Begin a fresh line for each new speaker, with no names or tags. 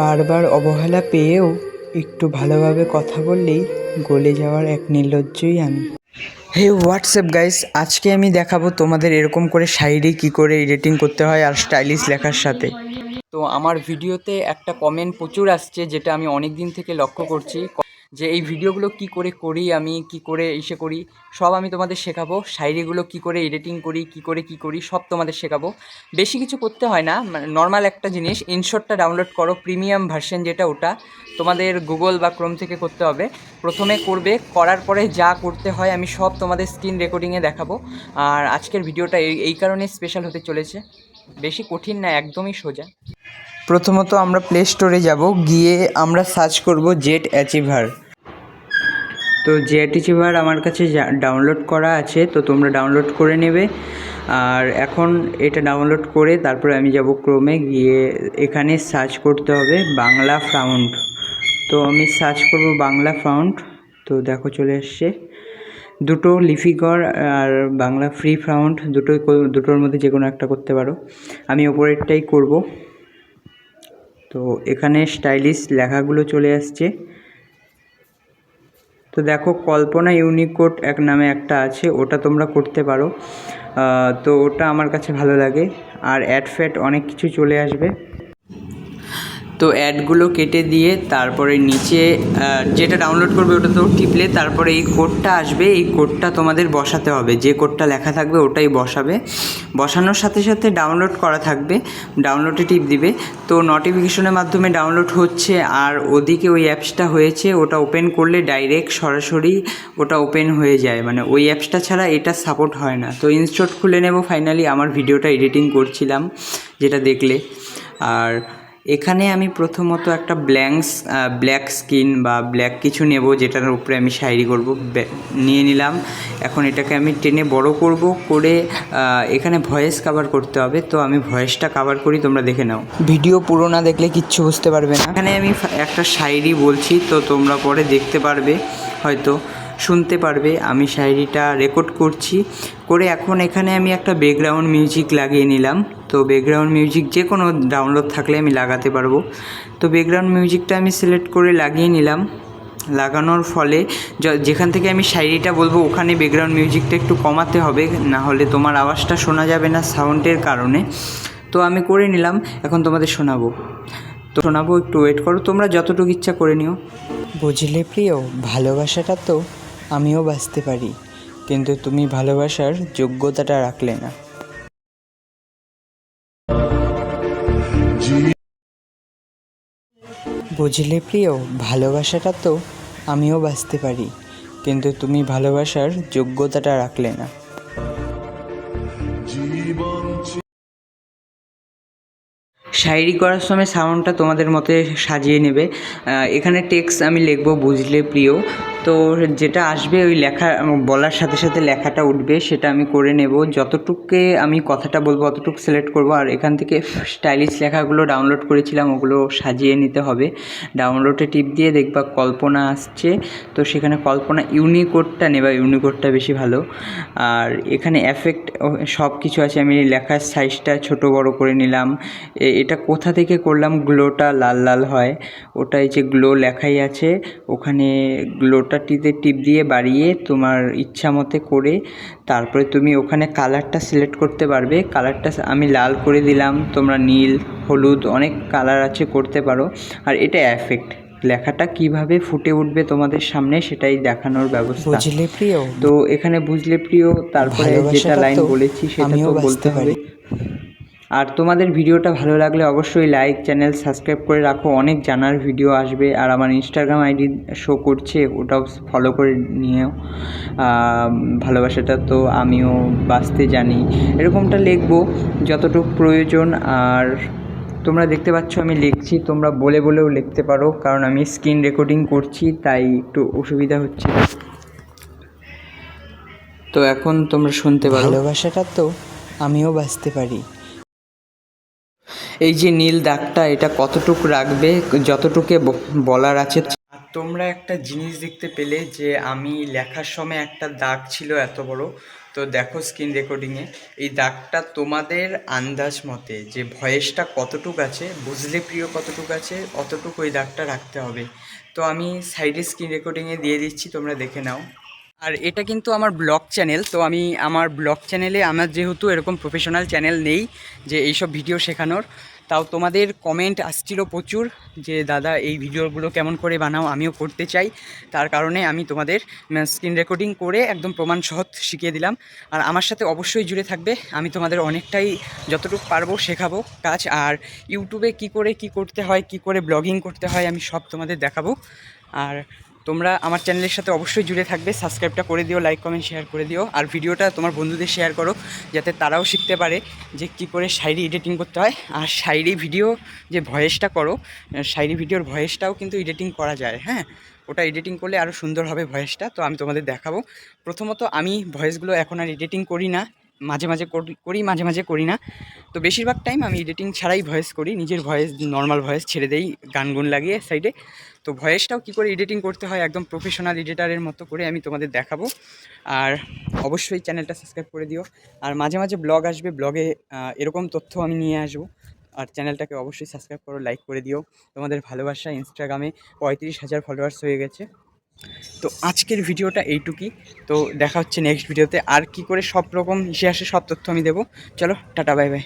বারবার অবহেলা পেয়েও একটু ভালোভাবে কথা বললেই গলে যাওয়ার এক নির্লজ্জই আমি। হে, হোয়াটসঅ্যাপ গাইস, আজকে আমি দেখাবো তোমাদের এরকম করে সাইডে কি করে এডিটিং করতে হয় আর স্টাইলিশ লেখার সাথে। তো আমার ভিডিওতে একটা কমেন্ট প্রচুর আসছে, যেটা আমি অনেক দিন থেকে লক্ষ্য করছি। যে এই ভিডিওগুলো কি করে করি, আমি কি করে ইসে করি, সব আমি তোমাদের শেখাবো। শায়রিগুলো কি করে এডিটিং করি, কি করে কি করি, সব তোমাদের শেখাবো। বেশি কিছু করতে হয় না নর্মাল একটা জিনিস ইনশটটা ডাউনলোড করো প্রিমিয়াম ভার্সন যেটা ওটা, তোমাদের গুগল বা ক্রোম থেকে করতে হবে। প্রথমে করবে, করার পরে যা করতে হয়, আমি সব তোমাদের স্ক্রিন রেকর্ডিংয়ে দেখাবো। আর আজকের ভিডিওটা এই কারণে স্পেশাল হতে চলেছে। বেশি কঠিন না, একদমই সোজা। প্রথমত আমরা প্লে স্টোরে যাব, গিয়ে আমরা সার্চ করব জেট অ্যাচিভার তো জেট অ্যাচিভার আমার কাছে ডাউনলোড করা আছে, তো তোমরা ডাউনলোড করে নেবে। আর এখন এটা ডাউনলোড করে তারপরে আমি যাব ক্রোমে গিয়ে এখানে সার্চ করতে হবে বাংলা ফাউন্ড তো আমি সার্চ করব বাংলা ফাউন্ড তো দেখো চলে এসছে। দুটো লিপিকর আর বাংলা ফ্রি ফাউন্ড দুটোই দুটোর মধ্যে যে কোনো একটা করতে পারো। আমি ওপরেরটাই করব। তো এখানে স্টাইলিশ লেখাগুলো চলে আসছে। তো দেখো কল্পনা ইউনিকোড এক নামে একটা আছে, ওটা তোমরা করতে পারো। তো ওটা আমার কাছে ভালো লাগে। আর অ্যাড ফ্যাট অনেক কিছু চলে আসবে। তো অ্যাডগুলো কেটে দিয়ে তারপরে নিচে যেটা ডাউনলোড করবে ওটা তো টিপলে তারপরে এই কোডটা আসবে, এই কোডটা তোমাদের বসাতে হবে। যে কোডটা লেখা থাকবে ওটাই বসাবে। বসানোর সাথে সাথে ডাউনলোড করা থাকবে ডাউনলোডে টিপ দিবে। তো নোটিফিকেশনের মাধ্যমে ডাউনলোড হচ্ছে, আর ওদিকে ওই অ্যাপসটা হয়েছে, ওটা ওপেন করলে ডাইরেক্ট সরাসরি ওটা ওপেন হয়ে যায়। মানে ওই অ্যাপসটা ছাড়া এটা সাপোর্ট হয় না। তো ইনস্টট খুলে নেব। ফাইনালি আমার ভিডিওটা এডিটিং করছিলাম, যেটা দেখলে। আর এখানে আমি প্রথমত একটা ব্ল্যাঙ্কস ব্ল্যাক স্কিন বা ব্ল্যাক কিছু নেব যেটার উপরে আমি শায়রি করব নিয়ে নিলাম। এখন এটাকে আমি টেনে বড় করব করে এখানে ভয়েস কভার করতে হবে। তো আমি ভয়েসটা কভার করি তোমরা দেখে নাও। ভিডিও পুরো না দেখলে কিচ্ছু বুঝতে পারবে না। এখানে আমি একটা শায়রি বলছি তো তোমরা পরে দেখতে পারবে হয়তো শুনতে পারবে। আমি শায়রিটা রেকর্ড করছি। করে এখন এখানে আমি একটা ব্যাকগ্রাউন্ড মিউজিক লাগিয়ে নিলাম। তো ব্যাকগ্রাউন্ড মিউজিক যে কোনো ডাউনলোড থাকলে আমি লাগাতে পারব। তো ব্যাকগ্রাউন্ড মিউজিকটা আমি সিলেক্ট করে লাগিয়ে নিলাম। লাগানোর ফলে যেখান থেকে আমি শায়রিটা বলব, ওখানে ব্যাকগ্রাউন্ড মিউজিকটা একটু কমাতে হবে, না হলে তোমার আওয়াজটা শোনা যাবে না সাউন্ডের কারণে। তো আমি করে নিলাম, এখন তোমাদের শোনাবো। তো শোনাবো, একটু ওয়েট করো, তোমরা যতটুকু ইচ্ছা করে নিও। বুঝলে প্রিয়, ভালোবাসাটা তো আমিও বাঁচতে পারি, কিন্তু তুমি ভালোবাসার যোগ্যতাটা রাখলে না। বুঝলে প্রিয়, ভালোবাসাটা তো আমিও বাঁচতে পারি, কিন্তু তুমি ভালোবাসার যোগ্যতাটা রাখলে না। শায়েরি করার সময় সাউন্ডটা তোমাদের মতে সাজিয়ে নেবে। এখানে টেক্সট আমি লিখব, বুঝলে প্রিয়। তো যেটা আসবে ওই লেখা, বলার সাথে সাথে লেখাটা উঠবে, সেটা আমি করে নেব। যতটুকুকে আমি কথাটা বলব, অতটুকু সিলেক্ট করব। আর এখান থেকে স্টাইলিশ লেখাগুলো ডাউনলোড করেছিলাম, ওগুলো সাজিয়ে নিতে হবে। ডাউনলোডে টিপ দিয়ে দেখবা কল্পনা আসছে। তো সেখানে কল্পনা ইউনিকোডটা নেবা, ইউনিকোডটা বেশি ভালো। আর এখানে এফেক্ট সব কিছু আছে। আমি লেখার সাইজটা ছোট, বড় করে নিলাম। এটা কোথা থেকে করলাম? গ্লোটা লাল লাল হয়। ওটাই যে গ্লো লেখাই আছে। ওখানে গ্লোটাটিতে টিপ দিয়ে বাড়িয়ে তোমার ইচ্ছা মতে করে তারপরে তুমি ওখানে কালারটা সিলেক্ট করতে পারবে। কালারটা আমি লাল করে দিলাম তোমরা নীল হলুদ অনেক কালার আছে করতে পারো। আর এটা এফেক্ট লেখাটা কীভাবে ফুটে উঠবে তোমাদের সামনে সেটাই দেখানোর ব্যবস্থা।
বুঝলে প্রিয়?
তো এখানে বুঝলে প্রিয় তারপরে যেটা লাইন বলেছি সেটা তো বলতে হবে।
পারি।
আর তোমাদের ভিডিওটা ভালো লাগলে অবশ্যই লাইক চ্যানেল সাবস্ক্রাইব করে রাখো। অনেক জানার ভিডিও আসবে। আর আমার ইনস্টাগ্রাম আইডি শো করছে, ওটাও ফলো করে নিয়েও। ভালোবাসাটা তো আমিও বাঁচতে জানি। এরকমটা লিখব যতটুকু প্রয়োজন। আর তোমরা দেখতে পাচ্ছ আমি লিখছি, তোমরা বলে বলেও লিখতে পারো, কারণ আমি স্ক্রিন রেকর্ডিং করছি, তাই একটু অসুবিধা হচ্ছে। তো এখন তোমরা শুনতে পারো।
ভালোবাসাটা তো আমিও বাঁচতে পারি।
এই যে নীল দাগটা, এটা কতটুক রাখবে? যতটুকু বলার আছে। তোমরা একটা জিনিস দেখতে পেলে যে, আমি লেখার সময় একটা দাগ ছিল এত বড়। তো দেখো স্ক্রিন রেকর্ডিংয়ে এই দাগটা তোমাদের আন্দাজ মতে যে, ভয়েসটা কতটুক আছে, বুঝলে প্রিয় কতটুক আছে, অতটুকু ওই দাগটা রাখতে হবে। তো আমি সাইডে স্ক্রিন রেকর্ডিংয়ে দিয়ে দিচ্ছি, তোমরা দেখে নাও। আর এটা কিন্তু আমার ব্লগ চ্যানেল, তো আমি আমার ব্লগ চ্যানেলে আমার যেহেতু এরকম প্রফেশনাল চ্যানেল নেই যে এইসব ভিডিও শেখানোর, তাও তোমাদের কমেন্ট আসছিল প্রচুর যে, দাদা, এই ভিডিওগুলো কেমন করে বানাও? আমিও করতে চাই। তার কারণে আমি তোমাদের স্ক্রিন রেকর্ডিং করে একদম প্রমাণ সহজ শিখিয়ে দিলাম। আর আমার সাথে অবশ্যই জুড়ে থাকবে। আমি তোমাদের অনেকটাই যতটুকু পারব শেখাবো কাজ। আর ইউটিউবে কি করে কি করতে হয়, কি করে ব্লগিং করতে হয়, আমি সব তোমাদের দেখাবো। আর তোমরা আমার চ্যানেলের সাথে অবশ্যই জুড়ে থাকবে। সাবস্ক্রাইবটা করে দিও লাইক কমেন্ট শেয়ার করে দিও। আর ভিডিওটা তোমার বন্ধুদের শেয়ার করো, যাতে তারাও শিখতে পারে যে কি করে শায়রি এডিটিং করতে হয়। আর শায়রি ভিডিও যে ভয়েসটা করো শায়রি ভিডিওর ভয়েসটাও কিন্তু এডিটিং করা যায় হ্যাঁ? ওটা এডিটিং করলে আরও সুন্দর হবে ভয়েসটা। তো আমি তোমাদের দেখাবো। প্রথমত আমি ভয়েসগুলো এখন আর এডিটিং করি না। মাঝে মাঝে করি- মাঝে মাঝে করি না। তো বেশিরভাগ টাইম আমি এডিটিং ছাড়াই ভয়েস করি, নিজের ভয়েস নর্মাল ভয়েস ছেড়ে দেই গান গুন লাগিয়ে সাইডে তো ভয়েসটাও কী করে এডিটিং করতে হয়, একদম প্রফেশনাল এডিটারের মতো করে আমি তোমাদের দেখাবো। আর অবশ্যই চ্যানেলটা সাবস্ক্রাইব করে দিও। আর মাঝে মাঝে ব্লগ আসবে ব্লগে এরকম তথ্য আমি নিয়ে আসব। আর চ্যানেলটাকে অবশ্যই সাবস্ক্রাইব করো লাইক করে দিও। তোমাদের ভালোবাসা ইনস্টাগ্রামে পঁয়ত্রিশ হাজার ফলোয়ার্স হয়ে গেছে। তো আজকের ভিডিওটা এইটুকুই। তো দেখা হচ্ছে নেক্সট ভিডিওতে। আর কি করে সব রকম ইতিহাসে সব তথ্য আমি দেবো। চলো, টাটা বাই বাই